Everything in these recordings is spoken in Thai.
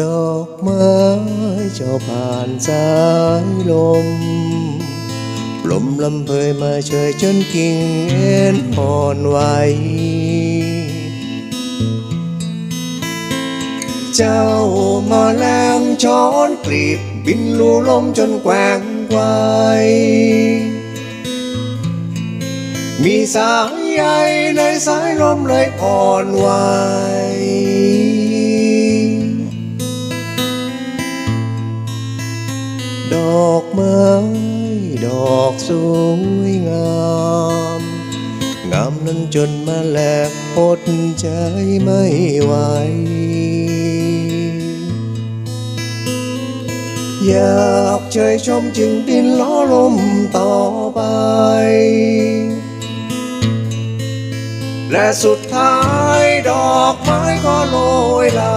ดอกไม้เจ้าผ่านสายลม ลมลำเพยมาเชยจนกิ่งเอ็นอ่อนไหว เจ้ามาแรงช้อนกลีบบินลูลมจนแกว่งไกวมีสายใยในสายลมเลยอ่อนไหว สวยงาม งามนั้นจนมาแลกอดใจไม่ไหว อยากเชยชมจึงบินล้อลมต่อไป และสุดท้ายดอกไม้ก็โรยลา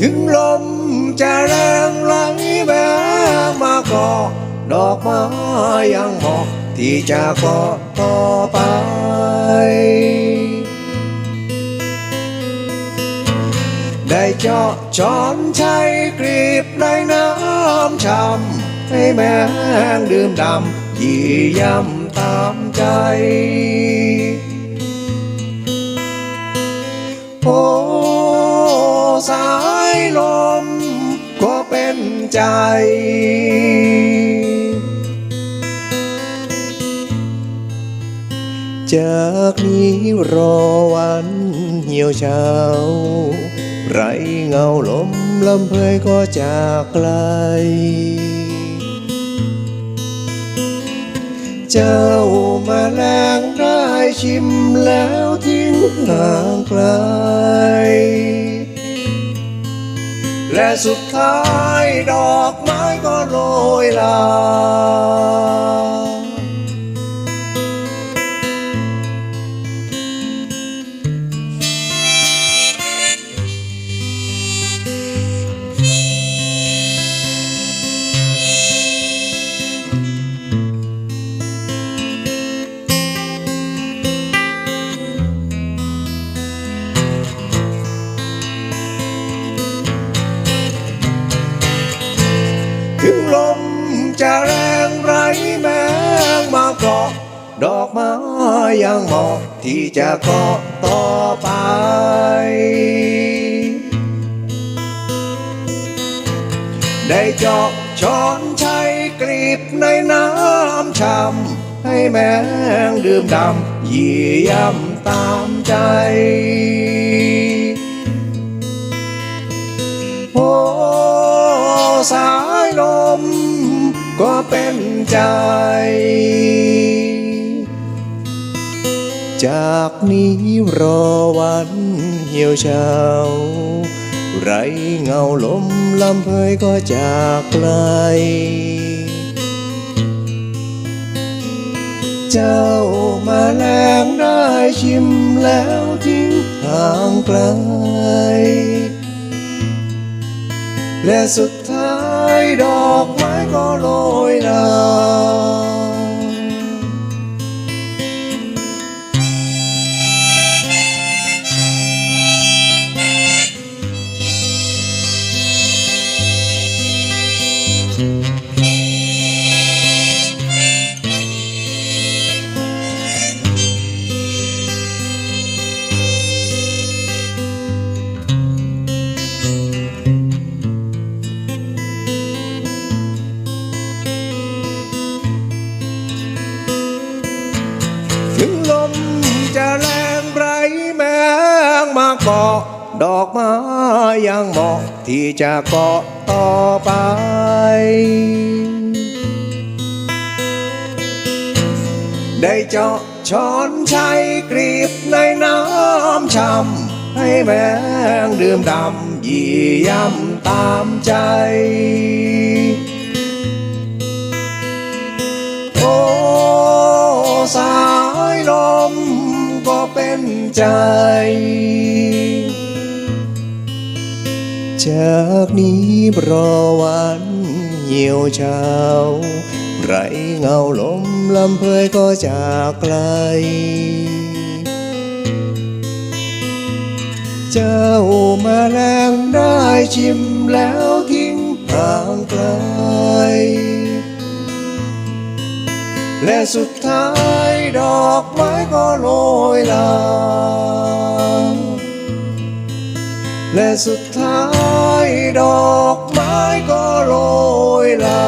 ถึงลมจะแรงไหลแบงมาก็ดอกไม้ยังเหมาะที่จะเกาะต่อไปได้เจาะช้อนใช้กรีบในน้ำช้ำให้แมงดื่มดำยี่ยำตามใจ โอ้ สายลมก็เป็นใจจากนี้รอวันเหี่ยวเฉาไรเงาลมลำเพยก็จากไกล เจ้ามาแรงได้ชิมแล้วทิ้งห่างไกล สุดท้ายดอกไม้ก็โรยลา จะแรงไรแมงมาเกาะดอกไม้ยังเหมาะที่จะเกาะต่อไปได้เจาะช้อนใช้กรีบในน้ำช้ำให้แมงดื่มดำยี่ยำตามใจ โอ้ สายลม ก็เป็นใจ จากนี้รอวันเหี่ยวเฉาไรเงาลมลำเพยก็จากไกล เจ้ามาแรงได้ชิมแล้วทิ้งห่างไกล และสุดท้ายดอกไม้ก็โรยลา เกาะดอกไม้ยังเหมาะที่จะเกาะต่อไปได้เจาะช้อนใช้กรีบในน้ำช้ำให้แมงดื่มดำยี่ยำตามใจ โอ้สา ก็เป็นใจ จากนี้รอวันเหี่ยวเช้า ไรเงาลมลำเพยก็จากไกล เจ้ามาแรงได้ชิมแล้วทิ้งห่างไกล และสุดท้ายดอกไม้ก็โรยลาและสุดท้ายดอกไม้ก็โรยลา